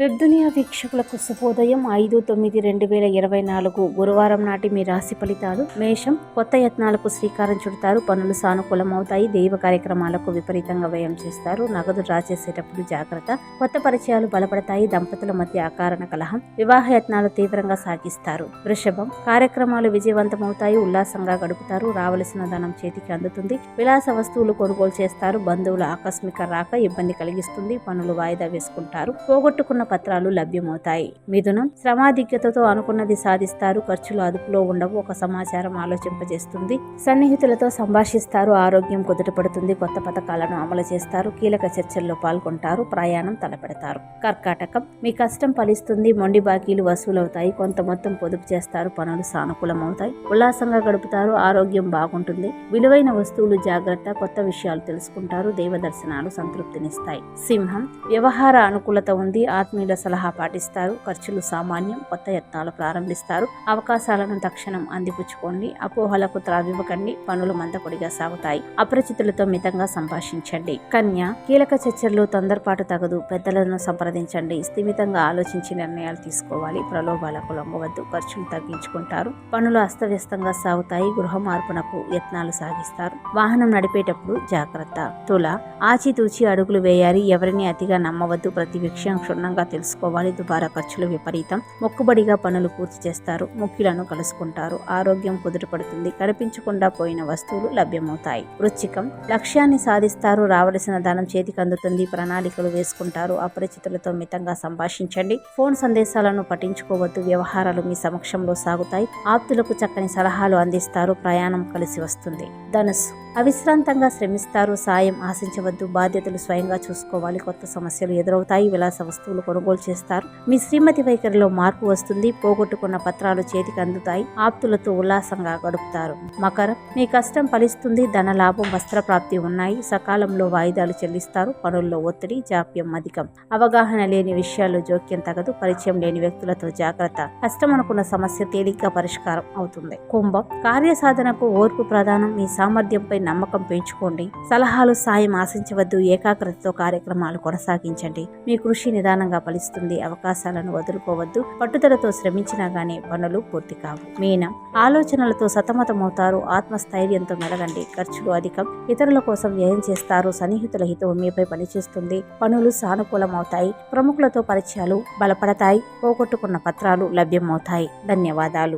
వెబ్దునియా వీక్షకులకు శుభోదయం ఐదు తొమ్మిది రెండు వేల ఇరవై నాలుగు గురువారం నాటి మీ రాశి ఫలితాలు. మేషం కొత్త యత్నాలకు శ్రీకారం చుడతారు. పనులు సానుకూలమవుతాయి. దైవ కార్యక్రమాలకు విపరీతంగా వ్యయం చేస్తారు. నగదు డ్రా చేసేటప్పుడు జాగ్రత్త. కొత్త పరిచయాలు బలపడతాయి. దంపతుల మధ్య అకారణ కలహం. వివాహ యత్నాలు తీవ్రంగా సాగిస్తారు. వృషభం కార్యక్రమాలు విజయవంతమవుతాయి. ఉల్లాసంగా గడుపుతారు. రావలసిన ధనం చేతికి అందుతుంది. విలాస వస్తువులు కొనుగోలు చేస్తారు. బంధువుల ఆకస్మిక రాక ఇబ్బంది కలిగిస్తుంది. పనులు వాయిదా వేసుకుంటారు. పోగొట్టుకున్న పత్రాలు లభ్యమవుతాయి. మిథునం శ్రమాధిక్యతతో అనుకున్నది సాధిస్తారు. ఖర్చులు అదుపులో ఉండవు. ఒక సమాచారం ఆలోచింపజేస్తుంది. సన్నిహితులతో సంభాషిస్తారు. ఆరోగ్యం కుదుటపడుతుంది. కొత్త పథకాలను అమలు చేస్తారు. కీలక చర్చల్లో పాల్గొంటారు. ప్రయాణం తలపెడతారు. కర్కాటకం. మీ కష్టం ఫలిస్తుంది. మొండి బాకీలు వసూలవుతాయి. కొంత మొత్తం పొదుపు చేస్తారు. పనులు సానుకూలమవుతాయి. ఉల్లాసంగా గడుపుతారు. ఆరోగ్యం బాగుంటుంది. విలువైన వస్తువులు జాగ్రత్త. కొత్త విషయాలు తెలుసుకుంటారు. దైవ దర్శనాలు సంతృప్తినిస్తాయి. సింహం. వ్యవహార అనుకూలత ఉంది. ఆత్మ ఆత్మీయుల సలహా పాటిస్తారు. ఖర్చులు సామాన్యం కొత్త యత్నాలు ప్రారంభిస్తారు. అవకాశాలను తక్షణం అందిపుచ్చుకోండి. అపోహలకు త్రావివ్వకండి. పనులు మందకొడిగా సాగుతాయి. అపరిచితులతో మితంగా సంభాషించండి. కన్య కీలక చర్చల్లో తొందరపాటు తగదు. పెద్దలను సంప్రదించండి. స్థిమితంగా ఆలోచించి నిర్ణయాలు తీసుకోవాలి. ప్రలోభాలకు లొంగవద్దు. ఖర్చులు తగ్గించుకుంటారు. పనులు అస్తవ్యస్తంగా సాగుతాయి. గృహ మార్పునకు యత్నాలు సాగిస్తారు. వాహనం నడిపేటప్పుడు జాగ్రత్త. తుల ఆచితూచి అడుగులు వేయాలి. ఎవరిని అతిగా నమ్మవద్దు. ప్రతి విషయం క్షుణ్ణంగా తెలుసుకోవాలి. దుబారా ఖర్చులు విపరీతం. మొక్కుబడిగా పనులు పూర్తి చేస్తారు. ముఖ్యులను కలుసుకుంటారు. ఆరోగ్యం కుదుటపడుతుంది. కనిపించకుండా పోయిన వస్తువులు లభ్యమవుతాయి. వృచ్చికం. లక్ష్యాన్ని సాధిస్తారు. రావలసిన ధనం చేతికి అందుతుంది. ప్రణాళికలు వేసుకుంటారు. అపరిచితులతో మితంగా సంభాషించండి. ఫోన్ సందేశాలను పట్టించుకోవద్దు. వ్యవహారాలు మీ సమక్షంలో సాగుతాయి. ఆప్తులకు చక్కని సలహాలు అందిస్తారు. ప్రయాణం కలిసి వస్తుంది. ధనుసు అవిశ్రాంతంగా శ్రమిస్తారు. సాయం చేయవద్దు బాధ్యతలు స్వయంగా చూసుకోవాలి కొత్త సమస్యలు ఎదురవుతాయి విలాస వస్తువులు కొనుగోలు చేస్తారు. మీ శ్రీమతి వైఖరిలో మార్పు వస్తుంది పోగొట్టుకున్న పత్రాలు చేతికి అందుతాయి ఆప్తులతో ఉల్లాసంగా గడుపుతారు. మకరం మీ కష్టం ఫలిస్తుంది ధన లాభం వస్త్ర ప్రాప్తి ఉన్నాయి సకాలంలో వాయిదాలు చెల్లిస్తారు పనుల్లో ఒత్తిడి జాప్యం అధికం. అవగాహన లేని విషయాల్లో జోక్యం తగదు పరిచయం లేని వ్యక్తులతో జాగ్రత్త. కష్టం అనుకున్న సమస్య తేలిగ్గా పరిష్కారం అవుతుంది. కుంభం కార్యసాధనకు ఓర్పు ప్రధానం మీ సామర్థ్యంపై నమ్మకం పెంచుకోండి. సలహాలు సాయం ఆశించవద్దు ఏకాగ్రతతో కార్యక్రమాలు కొనసాగించండి. మీ కృషి నిదానంగా ఫలిస్తుంది. అవకాశాలను వదులుకోవద్దు. పట్టుదలతో శ్రమించినా గానీ పనులు పూర్తి కావు. మీనం ఆలోచనలతో సతమతమవుతారు. ఆత్మస్థైర్యంతో మెలగండి. ఖర్చులు అధికం. ఇతరుల కోసం వ్యయం చేస్తారు. సన్నిహితుల హితం మీపై పనిచేస్తుంది. పనులు సానుకూలమవుతాయి. ప్రముఖులతో పరిచయాలు బలపడతాయి. పోగొట్టుకున్న పత్రాలు లభ్యమవుతాయి. ధన్యవాదాలు.